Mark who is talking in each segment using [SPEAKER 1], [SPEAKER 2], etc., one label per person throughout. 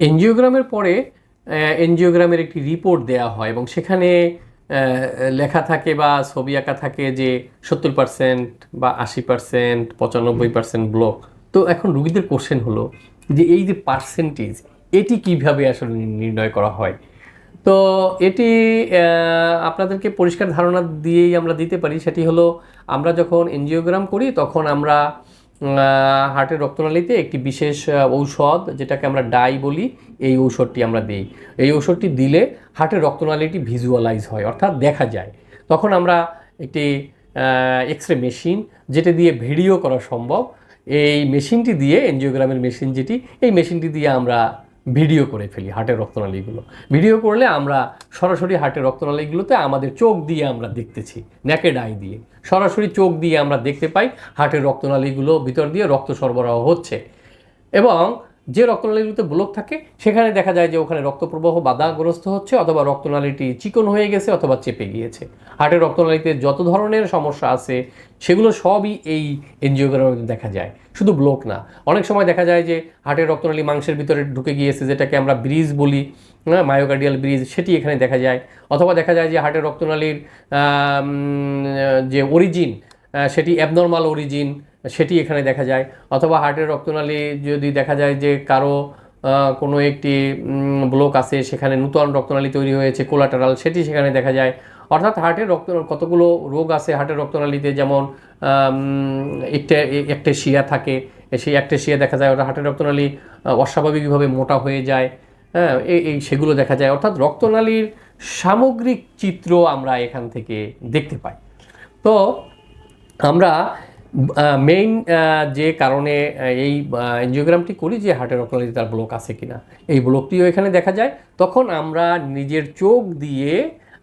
[SPEAKER 1] এনজিওগ্রামের পরে এনজিওগ্রামের একটি রিপোর্ট দেওয়া হয় এবং সেখানে লেখা থাকে বা ছবি আঁকা থাকে যে সত্তর পার্সেন্ট বা আশি পার্সেন্ট পঁচানব্বই পার্সেন্ট ব্লক তো এখন রুগীদের কোশ্চেন হলো যে এই যে পার্সেন্টেজ এটি কীভাবে আসলে নির্ণয় করা হয়? তো এটি আপনাদেরকে পরিষ্কার ধারণা দিয়েই আমরা দিতে পারি। সেটি হলো, আমরা যখন এনজিওগ্রাম করি, তখন আমরা হার্টের রক্তনালীতে একটি বিশেষ ঔষধ, যেটাকে আমরা ডাই বলি, এই ঔষধটি আমরা দিই। এই ঔষধটি দিলে হার্টের রক্তনালীটি ভিজুয়ালাইজ হয়, অর্থাৎ দেখা যায়। তখন আমরা একটি এক্স রে মেশিন, যেটা দিয়ে ভিডিও করা সম্ভব, এই মেশিনটি দিয়ে, এনজিওগ্রামের মেশিন যেটি, এই মেশিনটি দিয়ে আমরা ভিডিও করে ফেলি হার্টের রক্তনালীগুলো। ভিডিও করলে আমরা সরাসরি হার্টের রক্তনালীগুলোতে আমাদের চোখ দিয়ে আমরা দেখতেছি ন্যাকেড আই দিয়ে। সরাসরি চোখ দিয়ে আমরা দেখতে পাই হার্টের রক্তনালীগুলো ভিতর দিয়ে রক্ত সরবরাহ হচ্ছে। এবং যে রক্তনালীগুলোতে ব্লক থাকে, সেখানে দেখা যায় যে ওখানে রক্তপ্রবাহ বাধাগ্রস্ত হচ্ছে অথবা রক্তনালীটি চিকন হয়ে গেছে অথবা চেপে গিয়েছে। হার্টের রক্তনালীতে যত ধরনের সমস্যা আছে, সেগুলো সবই এই এনজিওগ্রামে দেখা যায়। শুধু ব্লক না, অনেক সময় দেখা যায় যে হার্টের রক্তনালী মাংসের ভিতরে ঢুকে গিয়েছে, যেটাকে আমরা ব্রিজ বলি হ্যাঁ মায়োকার্ডিয়াল ব্রিজ, সেটি এখানে দেখা যায়। অথবা দেখা যায় যে হার্টের রক্তনালীর যে অরিজিন সেটি অ্যাবনর্মাল অরিজিন সেটি এখানে দেখা যায়। অথবা হার্টের রক্তনালী যদি দেখা যায় যে কারও কোনো একটি ব্লক আছে, সেখানে নূতন রক্তনালী তৈরি হয়েছে কোলাটারাল সেটি সেখানে দেখা যায়। অর্থাৎ হার্টের রক্ত কতগুলো রোগ আছে হার্টের রক্তনালীতে? যেমন একটা একটেশিয়া থাকে, সেই একটেশিয়া দেখা যায় ওটা হার্টের রক্তনালী অস্বাভাবিকভাবে মোটা হয়ে যায় হ্যাঁ এই এই সেগুলো দেখা যায়। অর্থাৎ রক্তনালীর সামগ্রিক চিত্র আমরা এখান থেকে দেখতে পাই। তো আমরা মেইন যে কারণে এই এনজিওগ্রামটি করি যে হার্টের রক্তনালীতে তার ব্লক আছে কিনা। এই ব্লকটিও এখানে দেখা যায়। তখন আমরা নিজের চোখ দিয়ে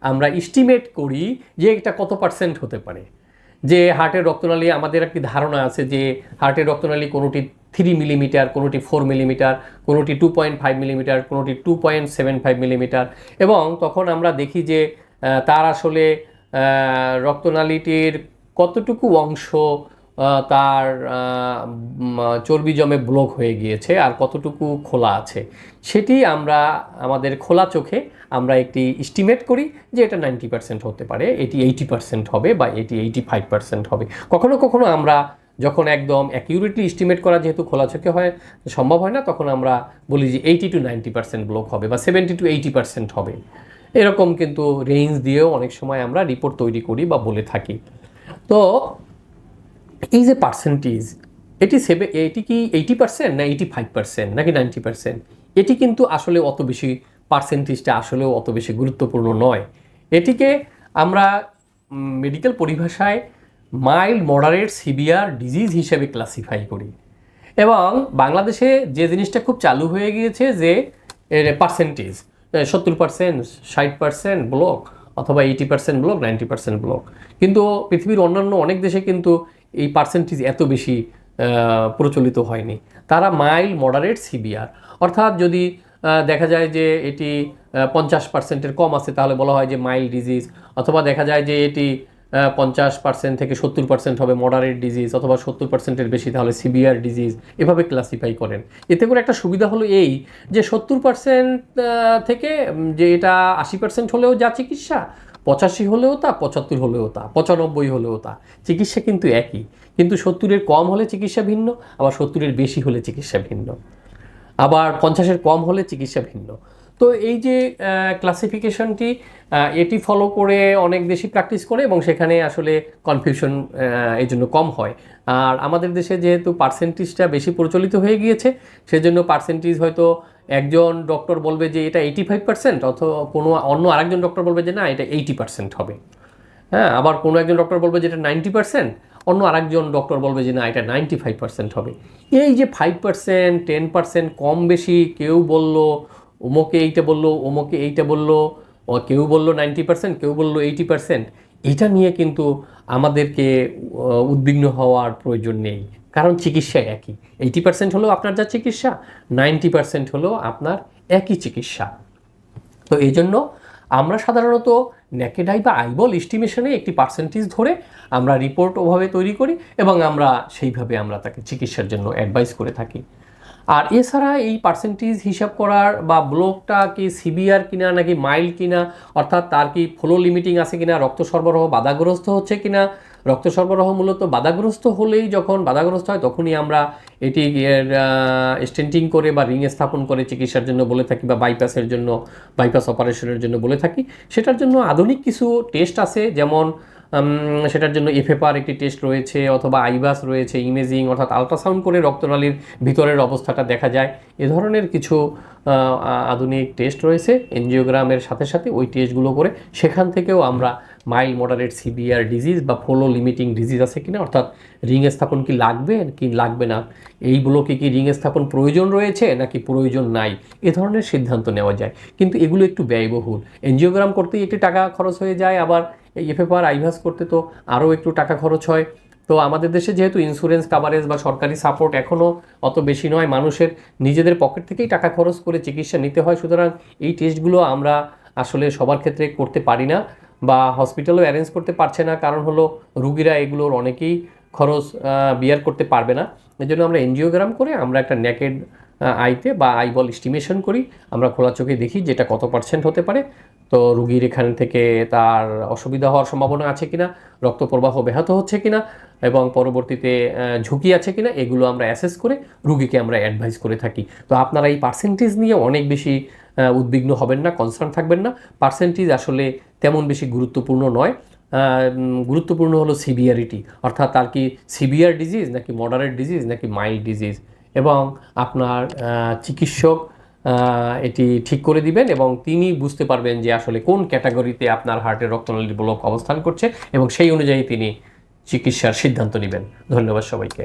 [SPEAKER 1] আমরা এস্টিমেট করি যে এটা কত পার্সেন্ট হতে পারে। যে হার্টের রক্তনালী, আমাদের একটি ধারণা আছে যে হার্টের রক্তনালী কোনোটি থ্রি মিলিমিটার কোনোটি ফোর মিলিমিটার কোনোটি টু পয়েন্ট ফাইভ মিলিমিটার কোনোটি two point seven five millimetre এবং তখন আমরা দেখি যে তার আসলে রক্তনালীটির কতটুকু অংশ তার চর্বি জমে ব্লক হয়ে গিয়েছে আর কতটুকু খোলা আছে সেটি আমরা, আমাদের খোলা চোখে আমরা একটি এস্টিমেট করি যে এটা নাইনটি পার্সেন্ট হতে পারে, এটি এইটি পার্সেন্ট হবে বা এটি এইটি ফাইভ পার্সেন্ট হবে। কখনো কখনো আমরা যখন একদম অ্যাকিউরেটলি এস্টিমেট করা যেহেতু খোলা চোখে হয়, সম্ভব হয় না, তখন আমরা বলি যে eighty to ninety percent block হবে বা সেভেন্টি টু এইটি পার্সেন্ট হবে। এরকম কিন্তু রেঞ্জ দিয়েও অনেক সময় আমরা রিপোর্ট তৈরি করি বা বলে থাকি। তো এই যে পার্সেন্টেজ এটি সেভে এটি কি এইটি পার্সেন্ট না এইটি ফাইভ পার্সেন্ট নাকি নাইনটি পার্সেন্ট এটি কিন্তু আসলে অত বেশি পার্সেন্টেজটা আসলেও অত বেশি গুরুত্বপূর্ণ নয়। এটিকে আমরা মেডিকেল পরিভাষায় মাইল্ড মডারেট সিভিয়ার ডিজিজ হিসেবে ক্লাসিফাই করি। এবং বাংলাদেশে যে জিনিসটা খুব চালু হয়ে গিয়েছে যে পার্সেন্টেজ সত্তর পার্সেন্ট ষাট পার্সেন্ট ব্লক অথবা eighty percent block ninety percent block কিন্তু পৃথিবীর অন্যান্য অনেক দেশে কিন্তু এই পার্সেন্টেজ এত বেশি প্রচলিত হয়নি। তারা মাইল্ড মডারেট সিভিয়ার অর্থাৎ যদি দেখা যায় যে এটি পঞ্চাশ পার্সেন্টের কম আছে, তাহলে বলা হয় যে মাইল্ড ডিজিজ অথবা দেখা যায় যে এটি পঞ্চাশ পার্সেন্ট থেকে সত্তর পার্সেন্ট হবে মডারেট ডিজিজ অথবা সত্তর পার্সেন্টের বেশি, তাহলে সিভিয়ার ডিজিজ এভাবে ক্লাসিফাই করেন। এতে করে একটা সুবিধা হলো এই যে সত্তর পার্সেন্ট থেকে যে এটা আশি পার্সেন্ট হলেও যা চিকিৎসা পঁচাশি হলেও তা, পঁচাত্তর হলেও তা, পঁচানব্বই হলেও তা। চিকিৎসা কিন্তু একই। কিন্তু সত্তরের কম হলে চিকিৎসা ভিন্ন, আবার সত্তরের বেশি হলে চিকিৎসা ভিন্ন। আবার পঞ্চাশের কম হলে চিকিৎসা ভিন্ন। তো এই যে ক্লাসিফিকেশনটি এটি ফলো করে অনেক দেশই প্র্যাকটিস করে এবং সেখানে আসলে কনফিউশন এই জন্য কম হয়। আর আমাদের দেশে যেহেতু পার্সেন্টেজটা বেশি প্রচলিত হয়ে গিয়েছে, সেজন্য পার্সেন্টেজ হয়তো একজন ডক্টর বলবে যে এটা এইটি ফাইভ পার্সেন্ট অথবা কোনো অন্য আরেকজন ডক্টর বলবে যে না, এটা এইটি পার্সেন্ট হবে। হ্যাঁ আবার কোনো একজন ডক্টর বলবে যে এটা নাইনটি পার্সেন্ট অন্য আরেকজন ডক্টর বলবে যে না, এটা নাইনটি ফাইভ পার্সেন্ট হবে। এই যে ফাইভ পার্সেন্ট টেন পার্সেন্ট কম বেশি কেউ বলল ওমকে এইটা বলল, ওমকে এইটা বলল কেউ বলল নাইনটি পার্সেন্ট, কেউ বলল এইটি পার্সেন্ট। এটা নিয়ে কিন্তু আমাদেরকে উদ্বিগ্ন হওয়ার প্রয়োজন নেই। কারণ চিকিৎসা একই। এইটি পার্সেন্ট হলেও আপনার যা চিকিৎসা, নাইনটি পার্সেন্ট হলেও আপনার একই চিকিৎসা। তো এই জন্য আমরা সাধারণত ন্যাকেডাই বা আইবল এস্টিমেশনে একটি পার্সেন্টেজ ধরে আমরা রিপোর্ট ওভাবে তৈরি করি এবং আমরা সেইভাবে আমরা তাকে চিকিৎসার জন্য অ্যাডভাইস করে থাকি। আর এছাড়া এই পার্সেন্টেজ হিসাব করার বা ব্লকটা কি সিভিয়ার কিনা নাকি মাইল্ড কিনা, অর্থাৎ তার কি ফ্লো লিমিটিং আছে কিনা, রক্ত সরবরাহ বাধাগ্রস্ত হচ্ছে কিনা, রক্ত সরবরাহ মূলত বাধাগ্রস্ত হলেই যখন বাধাগ্রস্ত হয় তখনই আমরা এটি স্টেন্টিং করে বা রিং স্থাপন করে চিকিৎসার জন্য বলে থাকি বা বাইপাসের জন্য বাইপাস অপারেশনের জন্য বলে থাকি। সেটার জন্য আধুনিক কিছু টেস্ট আছে, যেমন সেটার জন্য এফএফআর একটি টেস্ট রয়েছে অথবা আইবাস রয়েছে ইমেজিং অর্থাৎ আলট্রাসাউন্ড করে রক্তনালীর ভিতরের অবস্থাটা দেখা যায়। এ ধরনের কিছু আধুনিক টেস্ট রয়েছে। এনজিওগ্রামের সাথে সাথে ওই টেস্টগুলো করে সেখান থেকেও আমরা মাইল্ড মডারেট সিভিয়ার ডিজিজ বা ফলো লিমিটিং ডিজিজ আছে কিনা, অর্থাৎ রিং স্থাপন কি লাগবে কি লাগবে না এইগুলোকে কি রিং স্থাপন প্রয়োজন রয়েছে নাকি প্রয়োজন নাই, এ ধরনের সিদ্ধান্ত নেওয়া যায়। কিন্তু এগুলো একটু ব্যয়বহুল। এনজিওগ্রাম করতেই একটি টাকা খরচ হয়ে যায়, আবার এই এফএফআর আইভাস করতে তো আরও একটু টাকা খরচ হয়। তো আমাদের দেশে যেহেতু ইন্স্যুরেন্স কাভারেজ বা সরকারি সাপোর্ট এখনও অত বেশি নয়, মানুষের নিজেদের পকেট থেকেই টাকা খরচ করে চিকিৎসা নিতে হয়। সুতরাং এই টেস্টগুলো আমরা আসলে সবার ক্ষেত্রে করতে পারি না বা হসপিটালও অ্যারেঞ্জ করতে পারছে না। কারণ হলো রুগীরা এগুলোর অনেকেই খরচ বিয়ার করতে পারবে না। এই জন্য আমরা এনজিওগ্রাম করে আমরা একটা ন্যাকেড আইতে বা আইবল এস্টিমেশন করি। আমরা খোলা চোখে দেখি যেটা কত পার্সেন্ট হতে পারে। তো রুগীর এখান থেকে তার অসুবিধা হওয়ার সম্ভাবনা আছে কিনা রক্ত প্রবাহ ব্যাহত হচ্ছে কিনা এবং পরবর্তীতে ঝুঁকি আছে কিনা, এগুলো আমরা অ্যাসেস করে রুগীকে আমরা অ্যাডভাইস করে থাকি। তো আপনারা এই পার্সেন্টেজ নিয়ে অনেক বেশি উদ্বিগ্ন হবেন না কনসার্ন থাকবেন না। পার্সেন্টেজ আসলে তেমন বেশি গুরুত্বপূর্ণ নয়। গুরুত্বপূর্ণ হলো সিভিয়ারিটি অর্থাৎ তার কি সিভিয়ার ডিজিজ নাকি মডারেট ডিজিজ নাকি মাইল্ড ডিজিজ এবং আপনার চিকিৎসক এটি ঠিক করে দিবেন এবং তিনি বুঝতে পারবেন যে আসলে কোন ক্যাটাগরিতে আপনার হার্টের রক্তনালী ব্লক অবস্থান করছে এবং সেই অনুযায়ী তিনি চিকিৎসার সিদ্ধান্ত নেবেন। ধন্যবাদ সবাইকে।